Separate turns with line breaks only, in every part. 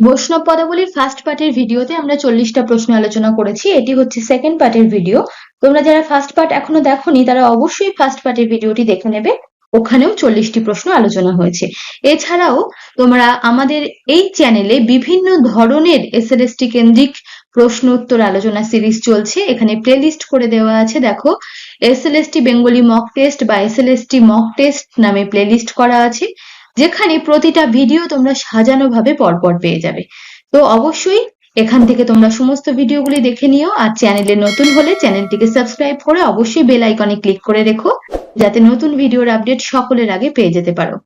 বৈষ্ণব পদাবলীর ফার্স্ট পার্টের ভিডিওতে আমরা চল্লিশটা প্রশ্ন আলোচনা করেছি। এটি হচ্ছে সেকেন্ড পার্টের ভিডিও তোমরা যারা ফার্স্ট পার্ট এখনও দেখোনি, তারা অবশ্যই ফার্স্ট পার্টের ভিডিওটি দেখে নেবে। ওখানেও চল্লিশটি প্রশ্ন আলোচনা হয়েছে। এছাড়াও তোমরা আমাদের এই চ্যানেলে বিভিন্ন ধরনের এসএলএসটি কেন্দ্রিক প্রশ্ন উত্তর আলোচনা সিরিজ চলছে। এখানে প্লেলিস্ট করে দেওয়া আছে, দেখো। এসএলএসটি বেঙ্গলি মক টেস্ট বা এসএলএসটি মক টেস্ট নামে প্লেলিস্ট করা আছে। যেখানে প্রতিটা ভিডিও তোমরা সাজানো ভাবে পরপর পেয়ে যাবে। তো অবশ্যই এখান থেকে তোমরা সমস্ত ভিডিওগুলি দেখে নিও আর চ্যানেলে নতুন হলে চ্যানেলটিকে সাবস্ক্রাইব করে অবশ্যই বেল আইকনে ক্লিক করে রেখো, যাতে নতুন ভিডিওর আপডেট সকলের আগে পেয়ে যেতে পারো।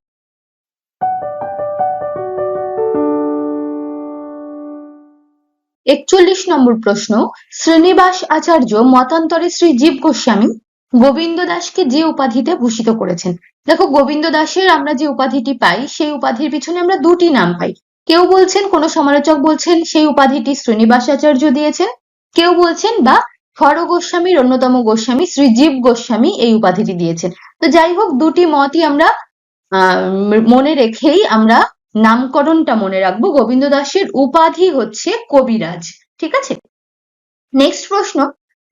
একচল্লিশ নম্বর প্রশ্ন, শ্রীনিবাস আচার্য মতান্তরে শ্রী জীব গোস্বামী গোবিন্দ দাসকে যে উপাধিতে ভূষিত করেছেন? দেখো, গোবিন্দ দাসের আমরা যে উপাধিটি পাই, সেই উপাধির পিছনে আমরা দুটি নাম পাই। কেউ বলছেন, কোন সমালোচক বলছেন, সেই উপাধিটি শ্রীনিবাস আচার্য দিয়েছেন। কেউ বলছেন, বা হর গোস্বামীর অন্যতম গোস্বামী শ্রী জীব গোস্বামী এই উপাধিটি দিয়েছেন। তো যাই হোক, দুটি মতই আমরা মনে রেখেই আমরা নামকরণটা মনে রাখব। গোবিন্দ দাসের উপাধি হচ্ছে কবিরাজ, ঠিক আছে? নেক্সট প্রশ্ন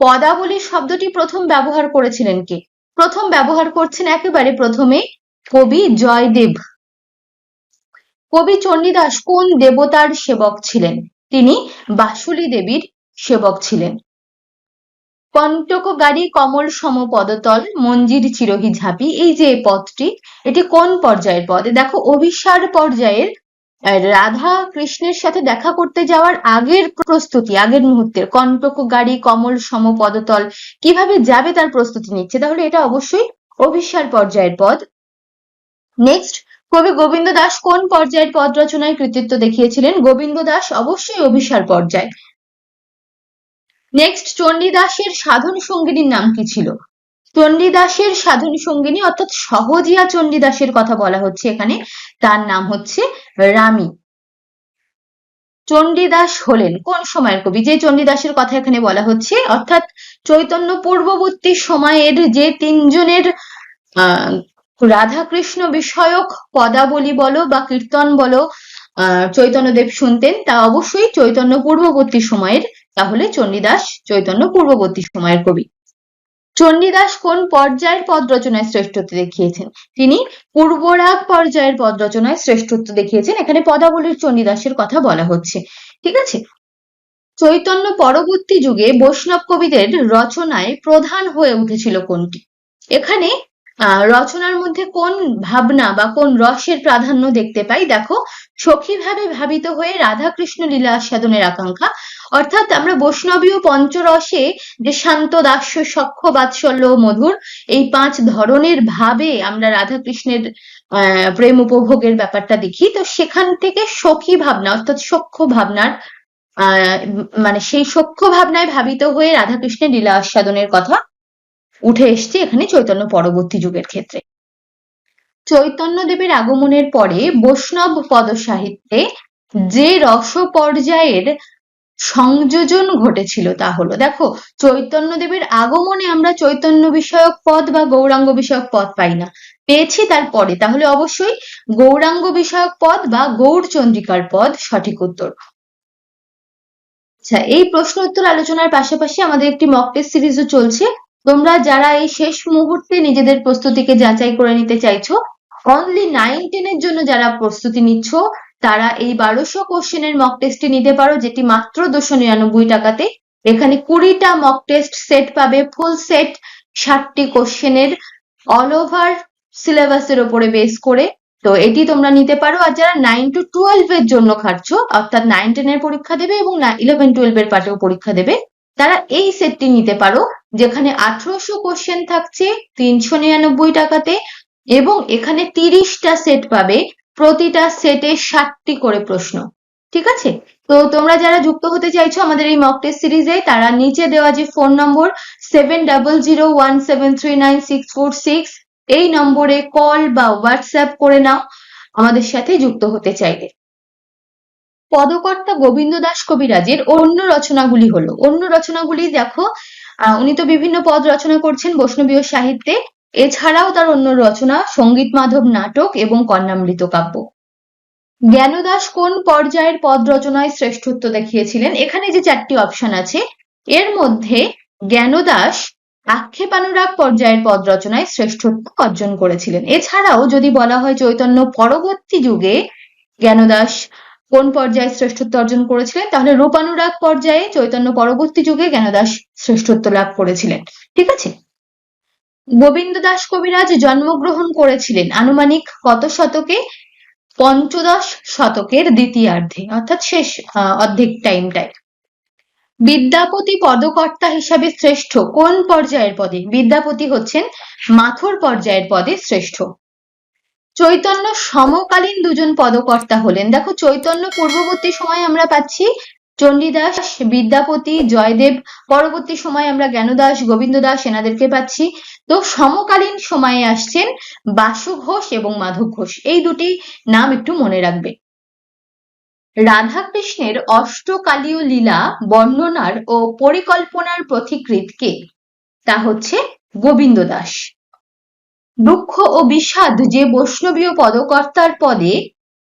পদাবলী শব্দটি প্রথম ব্যবহার করেছিলেন কে? প্রথম ব্যবহার করছেন একেবারে প্রথমে কবি জয়দেব। কবি চণ্ডীদাস কোন দেবতার সেবক ছিলেন? তিনি বাসুলী দেবীর সেবক ছিলেন। কণ্টক গাড়ি কমল সম পদতল, মঞ্জির চিরহি ঝাঁপি, এই যে পদটি এটি কোন পর্যায়ের পদ দেখো, অভিসার পর্যায়ের রাধা কৃষ্ণের সাথে দেখা করতে যাওয়ার আগের প্রস্তুতি, আগের মুহূর্তের কণ্টক গাড়ি, কমল সম পদতল কীভাবে যাবে তার প্রস্তুতি নিচ্ছে, তাহলে এটা অবশ্যই অভিসার পর্যায়ের পদ। নেক্সট কবি গোবিন্দ দাস কোন পর্যায়ের পদ রচনায় কৃতিত্ব দেখিয়েছিলেন? গোবিন্দ দাস অবশ্যই অভিসার পর্যায়। নেক্সট চণ্ডীদাসের সাধন সঙ্গিনীর নাম কি ছিল? চণ্ডীদাসের সাধন সঙ্গিনী, অর্থাৎ সহজিয়া চণ্ডীদাসের কথা বলা হচ্ছে এখানে। তার নাম হচ্ছে রানী চণ্ডীদাস হলেন কোন সময়ের কবি? যে চণ্ডীদাসের কথা এখানে বলা হচ্ছে, অর্থাৎ চৈতন্য পূর্ববর্তী সময়ের যে তিনজনের রাধাকৃষ্ণ বিষয়ক পদাবলী বলো বা কীর্তন বলো চৈতন্যদেব শুনতেন, তা অবশ্যই চৈতন্য পূর্ববর্তী সময়ের, তাহলে চণ্ডীদাস চৈতন্য পূর্ববর্তী সময়ের কবি। চণ্ডীদাস কোন পর্যায়ের পদ রচনায় শ্রেষ্ঠত্ব দেখিয়েছেন? তিনি পূর্বরাগ পর্যায়ের পদ রচনায় শ্রেষ্ঠত্ব দেখিয়েছেন। এখানে পদাবলীর চণ্ডীদাসের কথা বলা হচ্ছে। ঠিক আছে? চৈতন্য পরবর্তী যুগে বৈষ্ণব কবিদের রচনায় প্রধান হয়ে উঠেছিল কোনটি? এখানে রচনার মধ্যে কোন ভাবনা বা কোন রসের প্রাধান্য দেখতে পাই? দেখো, সখীভাবে ভাবিত হয়ে রাধাকৃষ্ণ লীলা আস্বাদনের আকাঙ্ক্ষা। অর্থাৎ আমরা বৈষ্ণবীয় পঞ্চরসে যে শান্ত, দাস্য, সক্ষ, বাৎসল্য মধুর এই পাঁচ ধরনের ভাবে আমরা রাধাকৃষ্ণের প্রেম উপভোগের ব্যাপারটা দেখি, তো সেখান থেকে সখী ভাবনা, অর্থাৎ সখ্য ভাবনার মানে সেই সখ্য ভাবনায় ভাবিত হয়ে রাধাকৃষ্ণের লীলা আস্বাদনের কথা উঠে এসছে এখানে চৈতন্য পরবর্তী যুগের ক্ষেত্রে। চৈতন্যদেবের আগমনের পরে বৈষ্ণব পদ সাহিত্যে যে রস পর্যায়ের সংযোজন ঘটেছিল তা হলো, দেখো চৈতন্যদেবের আগমনে আমরা চৈতন্য বিষয়ক পদ বা গৌরাঙ্গ বিষয়ক পদ পাই না। পেয়েছি তারপরে, তাহলে অবশ্যই গৌরাঙ্গ বিষয়ক পদ বা গৌর চন্দ্রিকার পদ সঠিক উত্তর। আচ্ছা এই প্রশ্ন উত্তর আলোচনার পাশাপাশি আমাদের একটি মক টেস্ট সিরিজও চলছে। তোমরা যারা এই শেষ মুহূর্তে নিজেদের প্রস্তুতিকে যাচাই করে নিতে চাইছো অনলি নাইন টেনের জন্য যারা প্রস্তুতি নিচ্ছ, তারা এই বারোশো কোশ্চেনের মক টেস্টটি নিতে পারো, যেটি মাত্র দুশো নিরানব্বই টাকাতে। এখানে কুড়িটা মক টেস্ট সেট পাবে ফুল সেট ষাটটি কোশ্চেনের অল ওভার সিলেবাসের ওপরে বেস করে। তো এটি তোমরা নিতে পারো। আর যারা নাইন টু টুয়েলভ এর জন্য খাটছো, অর্থাৎ নাইন টেনের পরীক্ষা দেবে এবং ইলেভেন টুয়েলভ এর পাটেও পরীক্ষা দেবে, তারা এই সেটটি নিতে পারো। যেখানে আঠারোশো কোশ্চেন থাকছে তিনশো নিরানব্বই টাকাতে এবং এখানে তিরিশটা সেট পাবে, প্রতিটা সেটে ষাটটি করে প্রশ্ন। ঠিক আছে? তো তোমরা যারা যুক্ত হতে চাইছো আমাদের এই মক টেস্ট সিরিজে তারা নিচে দেওয়া যে phone number seven double zero one seven three nine six four six এই নম্বরে কল বা হোয়াটসঅ্যাপ করে নাও, আমাদের সাথে যুক্ত হতে চাইলে। পদকর্তা গোবিন্দ দাস কবিরাজের অন্য রচনাগুলি হলো। অন্য রচনাগুলি দেখো উনি তো বিভিন্ন পদ রচনা করছেন বৈষ্ণবীয় সাহিত্যে। এছাড়াও তার অন্য রচনা সংগীত মাধব নাটক এবং কন্যামৃত কাব্য। জ্ঞানদাস কোন পর্যায়ের পদ রচনায় শ্রেষ্ঠত্ব দেখিয়েছিলেন? এখানে যে চারটি অপশন আছে, এর মধ্যে জ্ঞানদাস আক্ষেপানুরাগ পর্যায়ের পদ রচনায় শ্রেষ্ঠত্ব অর্জন করেছিলেন। এছাড়াও যদি বলা হয় চৈতন্য পরবর্তী যুগে জ্ঞানদাস কোন পর্যায়ে শ্রেষ্ঠত্ব অর্জন করেছিলেন? তাহলে রূপানুরাগ পর্যায়ে চৈতন্য পরবর্তী যুগে জ্ঞানদাস শ্রেষ্ঠত্ব লাভ করেছিলেন। ঠিক আছে? গোবিন্দ দাস কবিরাজ জন্মগ্রহণ করেছিলেন আনুমানিক কত শতকে? পঞ্চদশ শতকের দ্বিতীয়ার্ধে, অর্থাৎ শেষ অর্ধেক টাইমটায় বিদ্যাপতি পদকর্তা হিসাবে শ্রেষ্ঠ কোন পর্যায়ের পদে? বিদ্যাপতি হচ্ছেন মাথুর পর্যায়ের পদে শ্রেষ্ঠ। চৈতন্য সমকালীন দুজন পদকর্তা হলেন। দেখো, চৈতন্য পূর্ববর্তী সময় আমরা পাচ্ছি চণ্ডীদাস, বিদ্যাপতি, জয়দেব, পরবর্তী সময় আমরা জ্ঞানদাস গোবিন্দ দাস এনাদেরকে পাচ্ছি। তো সমকালীন সময়ে আসছেন বাসু ঘোষ এবং মাধব ঘোষ। এই দুটি নাম একটু মনে রাখবে। রাধাকৃষ্ণের অষ্টকালীয় লীলা, বর্ণনার ও পরিকল্পনার পথিকৃৎ কে তা হচ্ছে গোবিন্দ দাস দুঃখ ও বিষাদ যে বৈষ্ণবীয় পদকর্তার পদে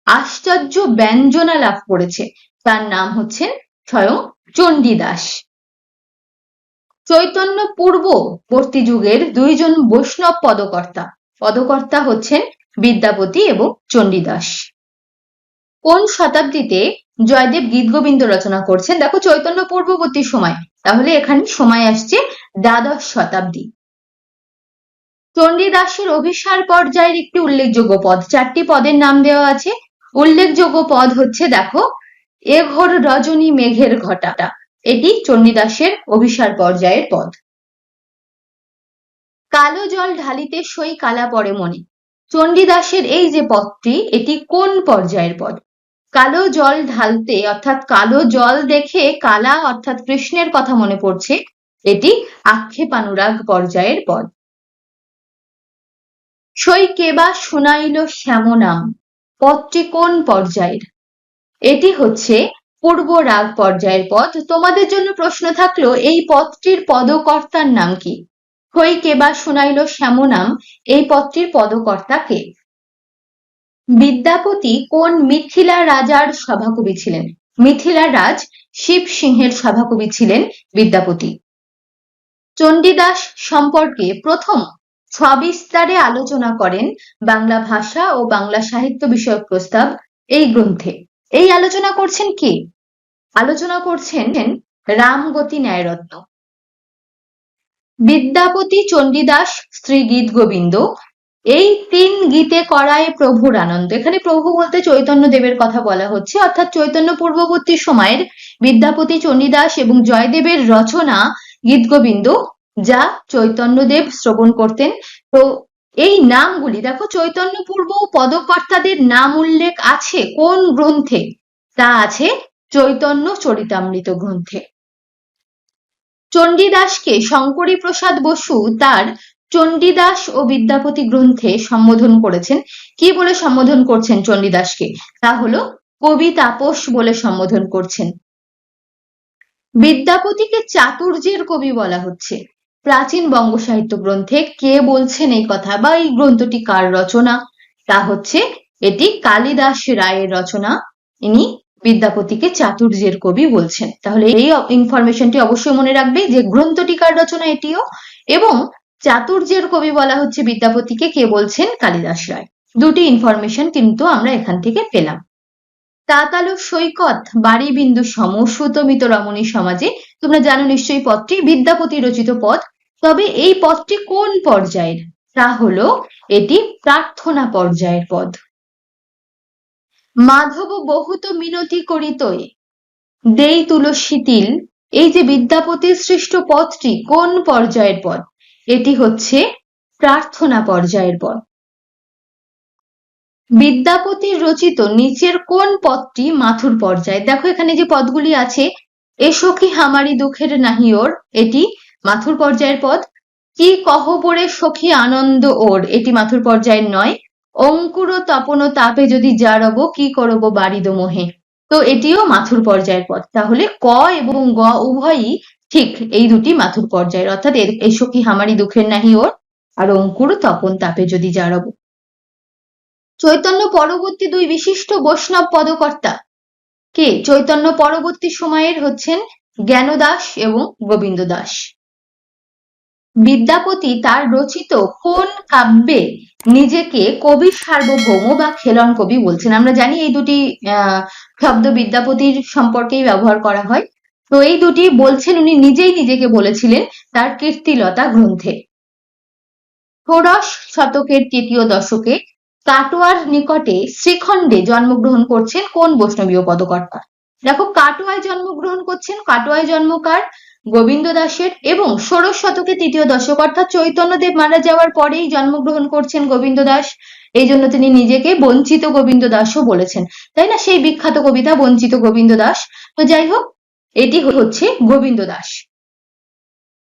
আশ্চর্য ব্যঞ্জনা লাভ করেছে। তার নাম হচ্ছেন স্বয়ং চণ্ডীদাস। চৈতন্য পূর্ববর্তী যুগের দুইজন বৈষ্ণব পদকর্তা। পদকর্তা হচ্ছেন বিদ্যাপতি এবং চণ্ডীদাস। কোন শতাব্দীতে জয়দেব গীতগোবিন্দ রচনা করছেন? দেখো চৈতন্য পূর্ববর্তী সময়। তাহলে এখানে সময় আসছে দ্বাদশ শতাব্দী। চণ্ডীদাসের অভিসার পর্যায়ের একটি উল্লেখযোগ্য পদ, চারটি পদের নাম দেওয়া আছে। উল্লেখযোগ্য পদ হচ্ছে, দেখো এ ঘোর রজনী মেঘের ঘটাটা। এটি চণ্ডীদাসের অভিসার পর্যায়ের পদ। কালো জল ঢালিতে সই কালা পড়ে মনে। চণ্ডীদাসের এই যে পদটি, এটি কোন পর্যায়ের পদ? কালো জল ঢালতে, অর্থাৎ কালো জল দেখে কালা, অর্থাৎ কৃষ্ণের কথা মনে পড়ছে, এটি আক্ষেপানুরাগ পর্যায়ের পদ। সই কেবা শুনাইল শ্যামনাম, পদটি কোন পর্যায়ের? এটি হচ্ছে পূর্ব রাগ পর্যায়ের পদ। তোমাদের জন্য প্রশ্ন থাকল, এই পদটির পদকর্তার নাম কি? হই কেবা শুনাইল শ্যামনাম, এই পদটির পদকর্তা কে? বিদ্যাপতি কোন মিথিলা রাজার সভাকবি ছিলেন? মিথিলা রাজ শিব সিংহের সভাকবি ছিলেন বিদ্যাপতি। চণ্ডীদাস সম্পর্কে প্রথম সবিস্তারে আলোচনা করেন বাংলা ভাষা ও বাংলা সাহিত্য বিষয়ক প্রস্তাব এই গ্রন্থে। এই আলোচনা করছেন কে? আলোচনা করছেন রামগতি ন্যায়রত্ন বিদ্যাপতি চণ্ডীদাস শ্রী গীত গোবিন্দ। এই তিন গীতে করায় প্রভুর আনন্দ। এখানে প্রভু বলতে চৈতন্য দেবের কথা বলা হচ্ছে। অর্থাৎ চৈতন্য পূর্ববর্তী সময়ের বিদ্যাপতি চণ্ডীদাস এবং জয়দেবের রচনা গীত গোবিন্দ। যা চৈতন্যদেব শ্রবণ করতেন। তো এই নামগুলি, দেখো চৈতন্য পূর্ব পদকর্তাদের নাম উল্লেখ আছে কোন গ্রন্থে? তা আছে চৈতন্য চরিতামৃত গ্রন্থে। চণ্ডীদাসকে শঙ্করী প্রসাদ বসু তার চণ্ডীদাস ও বিদ্যাপতি গ্রন্থে সম্বোধন করেছেন। কি বলে সম্বোধন করছেন চণ্ডীদাসকে? তা হলো কবি তাপস বলে সম্বোধন করছেন। বিদ্যাপতিকে চাতুর্যের কবি বলা হচ্ছে। প্রাচীন বঙ্গ সাহিত্য গ্রন্থে কে বলছেন এই কথা বা এই গ্রন্থটি কার রচনা? তা হচ্ছে এটি কালিদাস রায়ের রচনা। ইনি বিদ্যাপতিকে চাতুর্যের কবি বলছেন। তাহলে এই ইনফরমেশনটি অবশ্যই মনে রাখবে যে গ্রন্থটি কার রচনা এটিও এবং চাতুর্যের কবি বলা হচ্ছে বিদ্যাপতিকে কে বলছেন কালিদাস রায়। দুটি ইনফরমেশন কিন্তু আমরা এখান থেকে পেলাম। তাতালো সৈকত বাড়ি বিন্দু সম সুতমিত রমণী সমাজে, তোমরা জানো নিশ্চয়ই পদটি, বিদ্যাপতি রচিত পদ। তবে এই পদটি কোন পর্যায়ের? তা হলো এটি প্রার্থনা পর্যায়ের পদ। মাধব বহুত মিনতি করিতই। দেই তুলসী তিল। এই যে বিদ্যাপতির সৃষ্ট পদটি, কোন পর্যায়ের পদ? এটি হচ্ছে প্রার্থনা পর্যায়ের পদ। বিদ্যাপতির রচিত নিচের কোন পদটি মাথুর পর্যায়ে? দেখো এখানে যে পদগুলি আছে এ সখী হামারি দুঃখের নাহি ওর? এটি মাথুর পর্যায়ের পদ। কি কহ কহবরে সখী আনন্দ ওর? এটি মাথুর পর্যায়ের নয়। অঙ্কুর তপন তাপে যদি জারব, কি করব বাড়িদ মোহে? তো এটিও মাথুর পর্যায়ের পদ। তাহলে ক এবং গ উভয়ই ঠিক এই দুটি মাথুর পর্যায়ের। অর্থাৎ এসো কি হামারি দুঃখের নাহি ওর? আর অঙ্কুর তপন তাপে যদি জারব। চৈতন্য পরবর্তী দুই বিশিষ্ট বৈষ্ণব পদকর্তা। কে? চৈতন্য পরবর্তী সময়ের হচ্ছেন জ্ঞানদাস এবং গোবিন্দ দাস বিদ্যাপতি তার রচিত কোন কাব্যে নিজেকে কবি সার্বভৌম বা খেলন কবি বলছেন? আমরা জানি এই দুটি শব্দ বিদ্যাপতির সম্পর্কেই ব্যবহার করা হয়। তো এই দুটি বলছেন, উনি নিজেই নিজেকে বলেছিলেন তার কীর্তিলতা গ্রন্থে। ষোড়শ শতকের তৃতীয় দশকে কাটোয়ার নিকটে শ্রীখণ্ডে জন্মগ্রহণ করছেন কোন বৈষ্ণবীয় পদকর্তা? দেখো, কাটোয়ায় জন্মগ্রহণ করছেন, কাটোয়ায় জন্মকার গোবিন্দ দাসের এবং ষোড়শ শতকে তৃতীয় দশক, অর্থাৎ চৈতন্যদেব মারা যাওয়ার পরেই জন্মগ্রহণ করছেন গোবিন্দ দাস। এই জন্য তিনি নিজেকে বঞ্চিত গোবিন্দ দাসও বলেছেন। তাই না? সেই বিখ্যাত কবিতা, বঞ্চিত গোবিন্দ দাস। তো যাই হোক, এটি হচ্ছে গোবিন্দ দাস।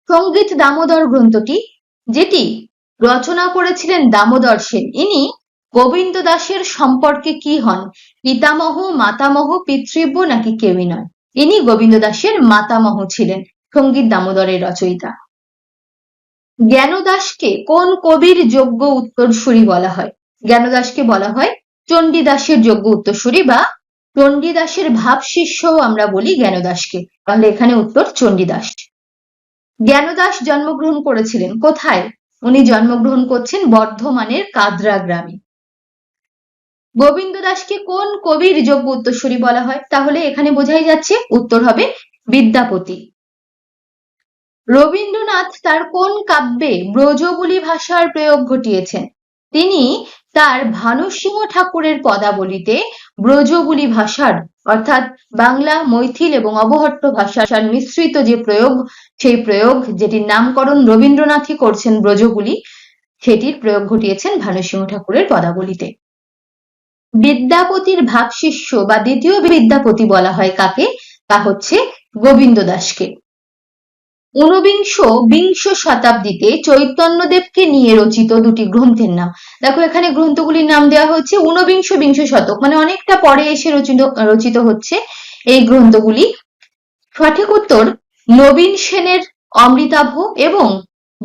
সংগীত দামোদর গ্রন্থটি, যেটি রচনা করেছিলেন দামোদর সেন। ইনি গোবিন্দ দাসের সম্পর্কে কি হন? পিতামহ, মাতামহ, পিতৃব্য নাকি কেউই নয়? ইনি গোবিন্দ দাসের মাতামহ ছিলেন, সংগীত দামোদরের রচয়িতা। জ্ঞানদাসকে কোন কবির যোগ্য উত্তরসূরি বলা হয়? জ্ঞানদাসকে বলা হয় চণ্ডীদাসের যোগ্য উত্তরসূরি বা চণ্ডীদাসের ভাব শিষ্যও আমরা বলি জ্ঞানদাসকে। তাহলে এখানে উত্তর চণ্ডীদাস। জ্ঞানদাস জন্মগ্রহণ করেছিলেন কোথায়? উনি জন্মগ্রহণ করছেন বর্ধমানের কাদরা গ্রামে। গোবিন্দ দাসকে কোন কবির যোগ্য উত্তরসূরি বলা হয়? তাহলে এখানে বোঝাই যাচ্ছে, উত্তর হবে বিদ্যাপতি। রবীন্দ্রনাথ তার কোন কাব্যে ব্রজবুলি ভাষার প্রয়োগ ঘটিয়েছেন? তিনি তার ভানুসিংহ ঠাকুরের পদাবলিতে ব্রজবুলি ভাষার, অর্থাৎ বাংলা, মৈথিল এবং অবহট্ট ভাষার মিশ্রিত যে প্রয়োগ, সেই প্রয়োগ, যেটির নামকরণ রবীন্দ্রনাথই করছেন ব্রজবুলি, সেটির প্রয়োগ ঘটিয়েছেন ভানুসিংহ ঠাকুরের পদাবলিতে। বিদ্যাপতির ভাবশিষ্য বা দ্বিতীয় বিদ্যাপতি বলা হয় কাকে? তা হচ্ছে গোবিন্দ দাসকে। ঊনবিংশ বিংশ শতাব্দীতে চৈতন্যদেবকে নিয়ে রচিত দুটি গ্রন্থের নাম। দেখো, এখানে গ্রন্থগুলির নাম দেওয়া হচ্ছে ঊনবিংশ বিংশ শতক। মানে অনেকটা পরে এসে রচিত রচিত হচ্ছে এই গ্রন্থগুলি। সঠিক উত্তর, নবীন সেনের অমৃতাভ এবং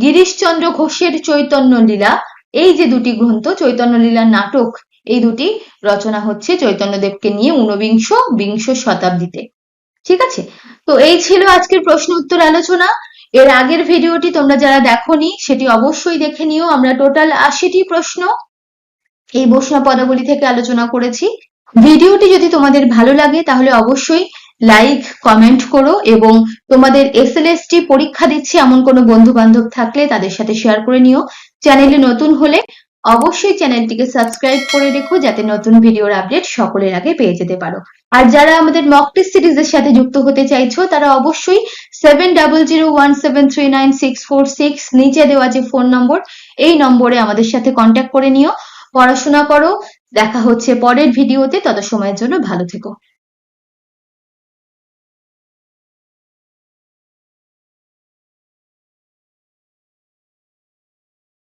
গিরিশচন্দ্র ঘোষের চৈতন্য লীলা এই যে দুটি গ্রন্থ চৈতন্য লীলা নাটক এই দুটি রচনা হচ্ছে চৈতন্যদেবকে নিয়ে ঊনবিংশ বিংশ শতাব্দীতে। ঠিক আছে? তো এই ছিল আজকের প্রশ্ন উত্তর আলোচনা। এর আগের ভিডিওটি তোমরা যারা দেখোনি, সেটি অবশ্যই দেখে নিও। আমরা টোটাল আশিটি প্রশ্ন এই বৈষ্ণব পদাবলী থেকে আলোচনা করেছি। ভিডিওটি যদি তোমাদের ভালো লাগে, তাহলে অবশ্যই লাইক, কমেন্ট করো এবং তোমাদের এসএলএসটি পরীক্ষা দিচ্ছে এমন কোনো বন্ধু বান্ধব থাকলে তাদের সাথে শেয়ার করে নিও। চ্যানেলে নতুন হলে অবশ্যই চ্যানেলটিকে সাবস্ক্রাইব করে রেখো যাতে নতুন ভিডিওর আপডেট সকলের আগে পেয়ে যেতে পারো। আর যারা আমাদের মক টেস্ট সিরিজের সাথে যুক্ত হতে চাইছো, তারা অবশ্যই seven double zero one seven three nine six four six নিচে দেওয়া যে ফোন নম্বর এই নম্বরে আমাদের সাথে কন্ট্যাক্ট করে নিও। পড়াশোনা করো। দেখা হচ্ছে পরের ভিডিওতে। তত সময়ের জন্য ভালো থেকো।